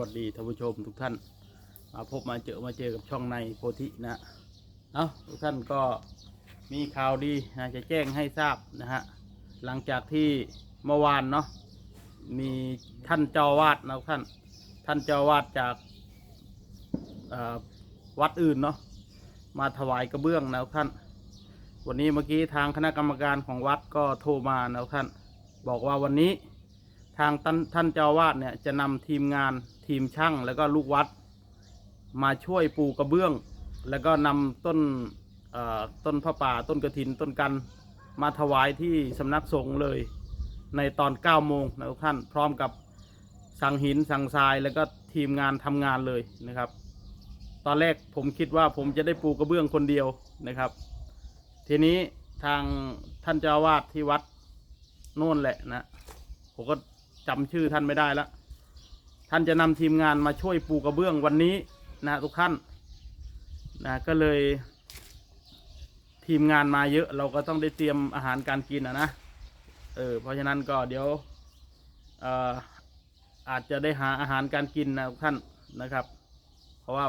วัสดีท่านผู้ชมทุกท่าน มาพบมาเจอมาเจอกับช่องในโพธินะเอาทุกท่านก็มีข่าวดีนะจะแจ้งให้ทราบนะฮะหลังจากที่เมื่อวานเนาะมีท่านเจ้าวาดนะท่านท่านเจ้าวาดจากวัดอื่นเนาะมาถวายกระเบื้องนะท่าน วันนี้เมื่อกี้ทางคณะกรรมการของวัดก็โทรมานะท่าน บอกว่าวันนี้ ทางท่านท่านเจ้าวาดเนี่ยจะนำทีมงานทีมช่างแล้วก็ลูกวัด มาช่วยปูกระเบื้อง แล้วก็นำต้นต้นพระป่าต้นกระถินต้นกันมาถวายที่สำนักสงฆ์เลย ในตอน9โมงนะทุกท่านพร้อมกับสั่งหินสั่งทรายแล้วก็ทีมงานทำงานเลยนะครับ ตอนแรกผมคิดว่าผมจะได้ปูกระเบื้องคนเดียวนะครับ ทีนี้ทางท่านเจ้าอาวาดที่วัดโน่นแหละนะผมก็ จำชื่อท่านไม่ได้แล้วท่านจะนำทีมงานมาช่วยปูกระเบื้องวันนี้นะทุกท่านนะก็เลย ทีมงานมาเยอะเราก็ต้องได้เตรียมอาหารการกินนะนะเออเพราะฉะนั้นก็เดี๋ยวเอ่ออาจจะได้หาอาหารการกินนะทุกท่านนะครับ เพราะว่า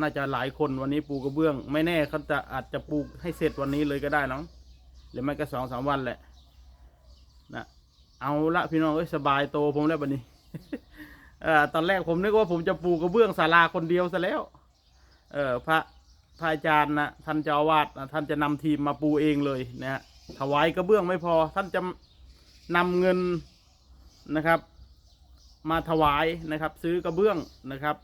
น่าจะหลายคนวันนี้ปูกระเบื้อง ไม่แน่เขาจะอาจจะปูให้เสร็จวันนี้เลยก็ได้น้องหรือไม่ก็สองสามวันแหละ เอาละพี่น้องเอ้ยสบายโตผมแล้วบัดนี้เอ่อตอนแรกผมนึกว่าผมจะปูกระเบื้องศาลาคนเดียวซะแล้ว เออพระพระอาจารย์นะท่านเจ้าอาวาสนะท่านจะนำทีมมาปูเองเลยนะฮะถวายกระเบื้องไม่พอ ท่านจะนำเงินนะครับ มาถวายนะครับ ซื้อกระเบื้องนะครับ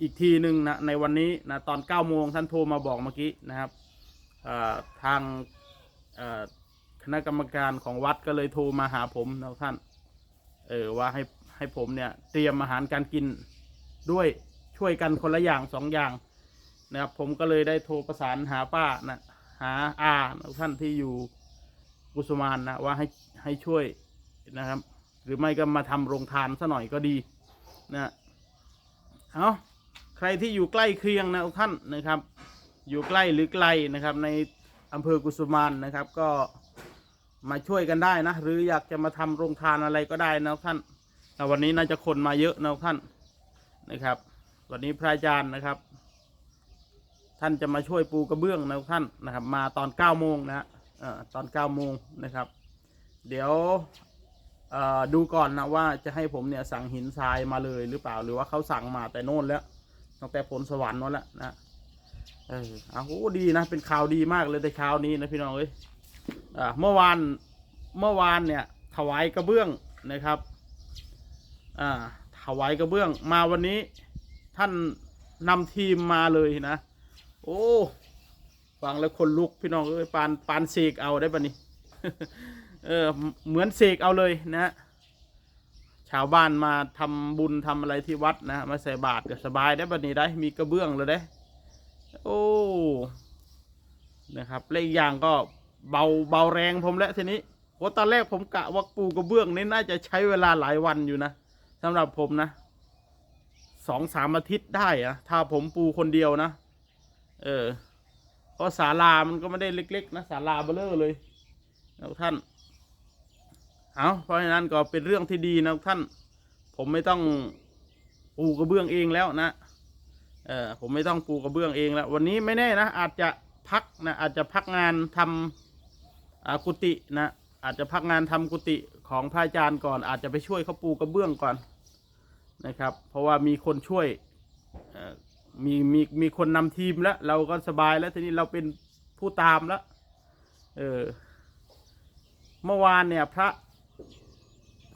อีกทีหนึ่งนะในวันนี้นะตอนเก้าโมงท่านโทรมาบอกเมื่อกี้นะครับทางอ ณะกรรมการของวัดก็เลยโทรมาหาผมนะท่าน เออว่าให้ให้ผมเนี่ย เตรียมอาหารการกินด้วยช่วยกันคนละอย่างสองอย่างนะครับผมก็เลยได้โทรประสานหาป้านะหาอานะท่านที่อยู่กุสุมานนะว่าให้ให้ช่วยนะครับ หรือไม่ก็มาทำโรงทานซะหน่อยก็ดีนะเอาใครที่อยู่ใกล้เคียงนะท่านนะครับ อยู่ใกล้หรือไกลนะครับ ในอำเภอกุสุมานนะครับก็ มาช่วยกันได้นะ หรืออยากจะมาทำโรงทานอะไรก็ได้นะท่านแต่วันนี้น่าจะคนมาเยอะนะท่านนะครับ วันนี้พระอาจารย์นะครับ ท่านจะมาช่วยปูกระเบื้องนะท่านนะครับ มาตอนเก้าโมงนะเอ่อตอนเก้าโมงนะครับ เดี๋ยวเอ่อดูก่อนนะว่าจะให้ผมเนี่ยสั่งหินทรายมาเลยหรือเปล่าหรือว่าเขาสั่งมาแต่โน่นแล้วตั้งแต่ผลสวรรค์นั่นแหละนะเออเอาโหดีนะเป็นข่าวดีมากเลยในเช้านี้นะพี่น้องเอ้ย เมื่อวานเมื่อวานเนี่ยถวายกระเบื้องนะครับอ่าถวายกระเบื้องมาวันนี้ท่านนำทีมมาเลยนะ โอ้ฟังแล้วคนลุกพี่น้องเอ้ยปานปานเสกเอาได้ปะนี่เออเหมือนเสกเอาเลยนะฮะชาวบ้านมาทำบุญทำอะไรที่วัดนะ มาใส่บาตรก็สบายได้ปะนี่ได้ มีกระเบื้องเลยได้ โอ้นะครับและอีกอย่างก็ เบาเบาแรงผมแล้วทีนี้โอ้ตอนแรกผมกะว่าปูกระเบื้องนี่น่าจะใช้เวลาหลายวันอยู่นะสำหรับผมนะสองสามอาทิตย์ได้อะถ้าผมปูคนเดียวนะ เออเพราะศาลามันก็ไม่ได้เล็ก ๆ นะศาลาเบลอเลยนะท่านเอาเพราะฉะนั้นก็เป็นเรื่องที่ดีนะท่าน ผมไม่ต้องปูกระเบื้องเองแล้วนะเออผมไม่ต้องปูกระเบื้องเองแล้ว วันนี้ไม่แน่นะอาจจะพักนะอาจจะพักงานทำอ่า กุฏินะอาจจะพักงานทำกุฏิของพระอาจารย์ก่อน อาจจะไปช่วยเขาปูกระเบื้องก่อนนะครับ เพราะว่ามีคนช่วยมีมีมีคนนำทีมแล้ว เราก็สบายแล้วทีนี้เราเป็นผู้ตามแล้วเออเมื่อวานเนี่ยพระ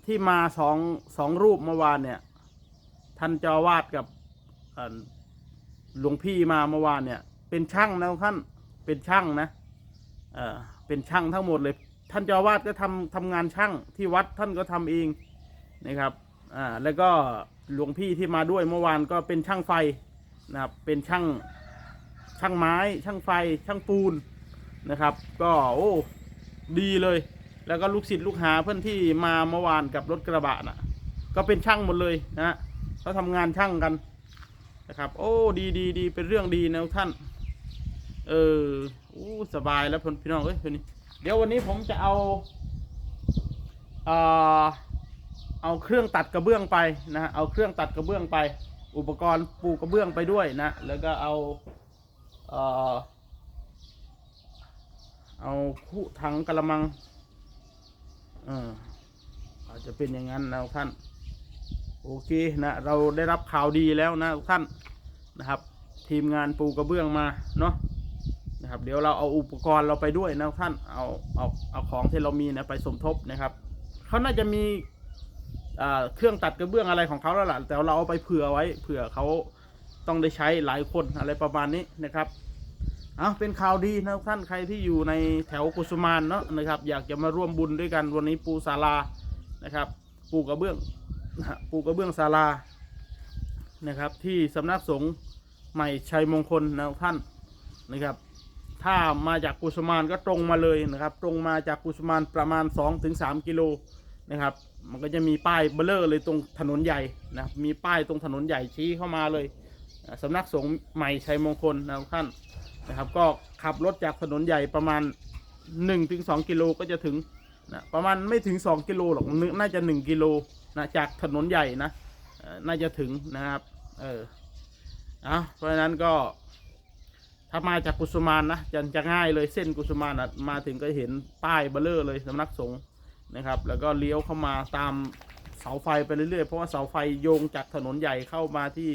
ที่มาสองสองรูปเมื่อวานเนี่ย ท่านเจ้าวาดกับหลวงพี่มาเมื่อวานเนี่ย เป็นช่างนะท่านเป็นช่างนะเออ เป็นช่างทั้งหมดเลย ท่านเจ้าวาดก็ทำทำงานช่างที่วัดท่านก็ทำเองนะครับอ่าแล้วก็หลวงพี่ที่มาด้วยเมื่อวานก็เป็นช่างไฟนะครับเป็นช่างช่างไม้ ช่างไฟ ช่างปูนนะครับ ก็โอ้ดีเลย แล้วก็ลูกศิษย์ลูกหาเพื่อนที่มาเมื่อวานกับรถกระบะน่ะก็เป็นช่างหมดเลยนะเขาทำงานช่างกันนะครับ โอ้ดีดีดีเป็นเรื่องดีนะท่าน เออ อู้สบายแล้วพี่น้องเอ้ยพี่นี้เดี๋ยววันนี้ผมจะเอาเอ่อเอาเครื่องตัดกระเบื้องไปนะฮะเอาเครื่องตัดกระเบื้องไป อุปกรณ์ปูกระเบื้องไปด้วยนะ แล้วก็เอาเอ่อเอาคู่ถังกระมังเอออาจจะเป็นอย่างนั้นนะท่าน โอเคนะเราได้รับข่าวดีแล้วนะท่านนะครับ ทีมงานปูกระเบื้องมาเนาะ เดี๋ยวเราเอาอุปกรณ์เราไปด้วยนะท่านเอาเอาเอาของที่เรามีนะไปสมทบนะครับเขาน่าจะมีเครื่องตัดกระเบื้องอะไรของเขาแล้วล่ะแต่เราเอาไปเผื่อไว้เผื่อเขาต้องได้ใช้หลายคนอะไรประมาณนี้นะครับเอาเป็นข่าวดีนะท่านใครที่อยู่ในแถวกุสุมานเนาะนะครับ อยากจะมาร่วมบุญด้วยกันวันนี้ปูศาลานะครับ ปูกระเบื้องปูกระเบื้องศาลานะครับ ที่สำนักสงฆ์ใหม่ชัยมงคลนะท่านนะครับ ถ้ามาจากกุสมานก็ตรงมาเลยนะครับ ตรงมาจากกุสมานประมาณ 2-3 กิโลนะครับ มันก็จะมีป้ายเบลเลอร์เลยตรงถนนใหญ่นะมีป้ายตรงถนนใหญ่ชี้เข้ามาเลยสำนักสงฆ์ใหม่ชัยมงคลนะท่านนะครับ ก็ขับรถจากถนนใหญ่ประมาณ 1-2 กิโลก็จะถึงนะประมาณไม่ถึง 2 กิโลหรอกนึน่าจะ 1 กิโลนะจากถนนใหญ่นะน่าจะถึงนะครับเออเอาเพราะฉะนั้นก็ ถ้ามาจากกุสุมานนะจะจะง่ายเลยเส้นกุสุมานนะมาถึงก็เห็นป้ายเบลเลอร์เลยสำนักสงฆ์นะครับ แล้วก็เลี้ยวเข้ามาตามเสาไฟไปเรื่อยๆ เพราะว่าเสาไฟโยงจากถนนใหญ่เข้ามาที่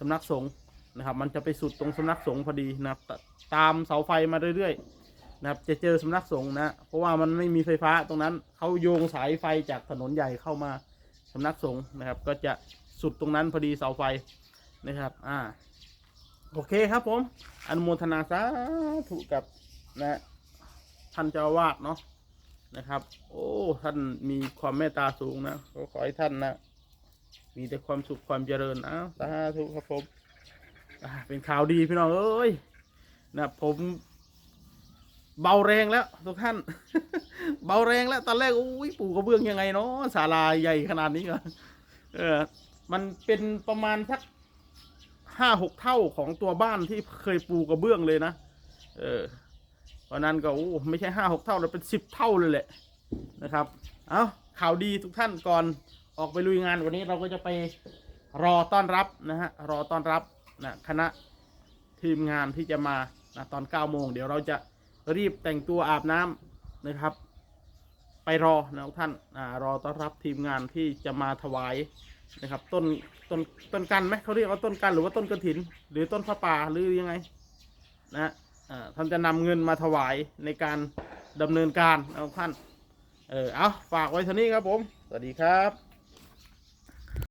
สำนักสงฆ์นะครับ มันจะไปสุดตรงสำนักสงฆ์พอดีนะครับตตามเสาไฟมาเรื่อยๆนะครับ จะเจอสำนักสงฆ์นะเพราะว่ามันไม่มีไฟฟ้าตรงนั้นเขาโยงสายไฟจากถนนใหญ่เข้ามาสำนักสงฆ์นะครับ ก็จะสุดตรงนั้นพอดีเสาไฟนะครับ อ่า โอเคครับผม อนุโมทนาสาธุกับนะท่านเจ้าวาสเนาะนะครับ โอ้ท่านมีความเมตตาสูงนะก็ขอให้ท่านนะมีแต่ความสุขความเจริญอ้าวสาธุครับผมเป็นข่าวดีพี่น้องเอ้ยนะผมเบาแรงแล้วทุกท่าน เบาแรงแล้วตอนแรกอุ้ยปู่กระเบื้องยังไงเนาะศาลาใหญ่ขนาดนี้ก็เออมันเป็นประมาณสัก ห้าหกเท่าของตัวบ้านที่เคยปูกระเบื้องเลยนะ เออเพราะนั้นก็โอ้ไม่ใช่ห้าหกเท่าแล้วเป็นสิบเท่าเลยแหละนะครับ เอาข่าวดีทุกท่านก่อนออกไปลุยงานวันนี้เราก็จะไปรอต้อนรับนะฮะรอต้อนรับนะคณะทีมงานที่จะมานะตอนเก้าโมงเดี๋ยวเราจะรีบแต่งตัวอาบน้ำนะครับ ไปรอนะทุกท่านอ่ารอต้อนรับทีมงานที่จะมาถวาย นะครับ ต้นต้นต้นกันไหมเขาเรียกว่าต้นกันหรือว่าต้นกระถิน หรือต้นพระป่าหรือยังไงนะอ่าท่านจะนำเงินมาถวายในการดำเนินการเอาท่านเออเอาฝากไว้เท่านี้ครับผม สวัสดีครับ